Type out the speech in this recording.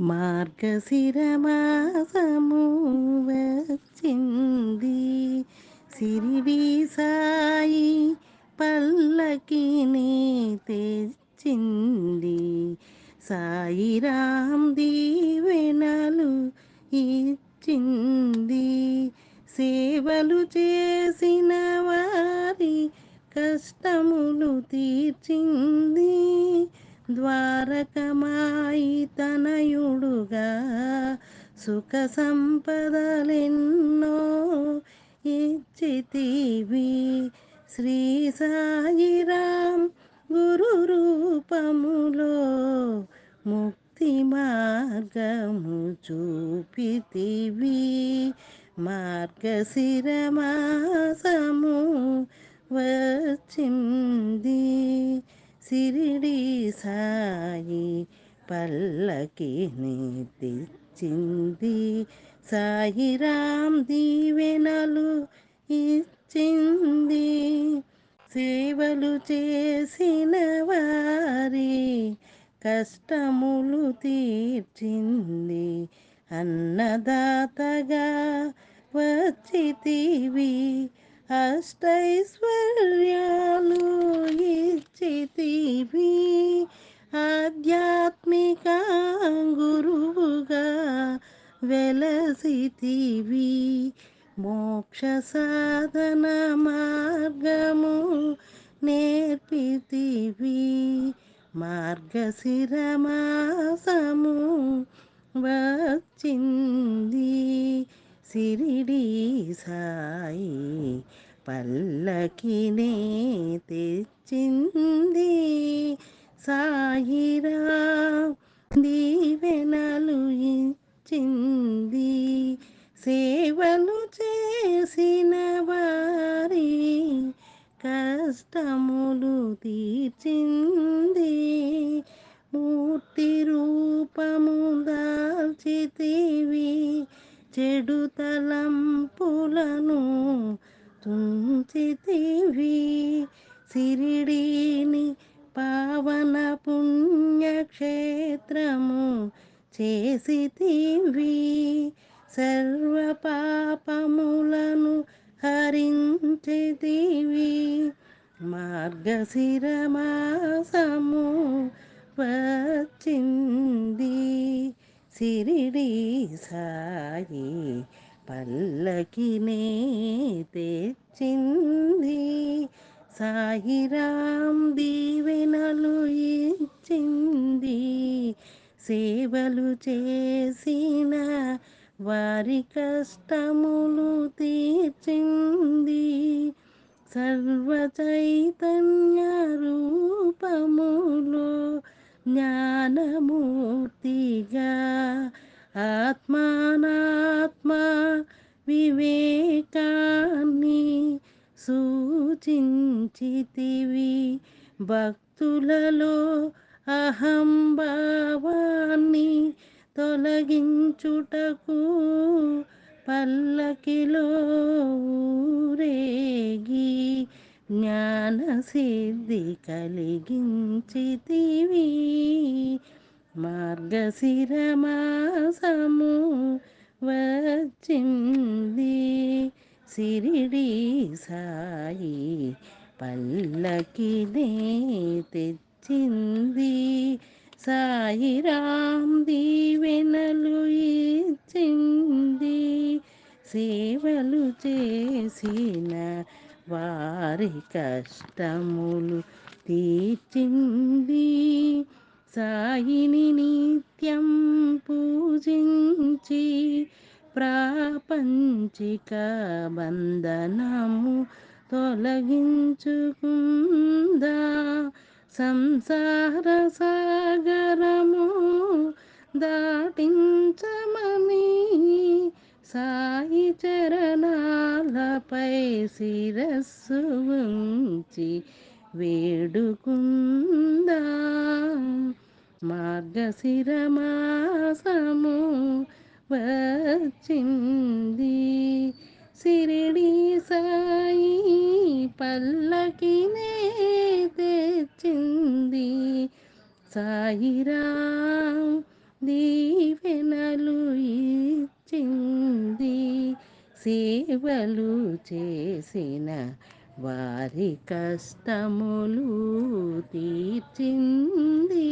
మార్గశిరమాసము వచ్చింది సిరివి సాయి పల్లకిని తెచ్చింది. రామ్ దీవెనలు ఇచ్చింది. సేవలు చేసిన వారి కష్టములు తీర్చింది. ద్వారకమాయి తనయు సుఖ సంపదలెన్నో ఇచ్చితివి. శ్రీ సాయిరాం గురు రూపములో ముక్తి మార్గము చూపితివి. మార్గశిరమాసము వచ్చింది. సిరిడి సాయి పల్లకి నీతి ఇచ్చింది. సాయిరాం దీవెనలు ఇచ్చింది. సేవలు చేసిన వారి కష్టములు తీర్చింది. అన్నదాతగా వచ్చితివి. అష్టైశ్వర్యాలు ఇచ్చితివి. ఆధ్యాత్మిక వెలసితివి. మోక్ష సాధన మార్గము నేర్పితివి. మార్గశిరమాసము వచ్చింది. సిరిడి సాయి పల్లకినే తెచ్చింది. సాయిరా దీవెనలు ఇచ్చింది సేవలు చేసిన వారి కష్టములు తీర్చింది. మూర్తి రూపము దాల్చితివి. చెడు తలంపులను తుంచితివి. సిరిడిని పావన పుణ్యక్షేత్రము చేసితివి. సర్వ పాపములను హరించితివి మార్గశిరమాసము వచ్చింది. సిరిడి సాయి పల్లకినే తెచ్చింది. సాయిరాం దీవెనలు ఇచ్చింది. సేవలు చేసిన వారి కష్టములు తీర్చింది. సర్వ చైతన్య రూపములో జ్ఞానమూర్తిగా ఆత్మానాత్మ వివేకాన్ని సూచించితివి. భక్తులలో అహంభావాన్ని తొలగించుటకు పల్లకిలో ఊరేగి జ్ఞానసిద్ధి కలిగించితివి. మార్గశిరమాసము వచ్చింది. సిరిడి సాయి పల్లకినే తెచ్చింది సాయిరాం దీవెనలు ఇచ్చింది. సేవలు చేసిన వారి కష్టములు తీర్చింది. సాయిని నిత్యం పూజించి ప్రాపంచిక బంధనము తొలగించుకుందా. సంసార సాగరము దాటించమని సాయి చరణాలపై శిరస్సు ఉంచి వేడుకుందా. మార్గశిరమాసము వచ్చింది. సిరిడి సాయి పల్లకిని తెచ్చింది సాయిరాం దీవెనలు ఇచ్చింది. సేవలు చేసిన వారి కష్టములు తీర్చింది.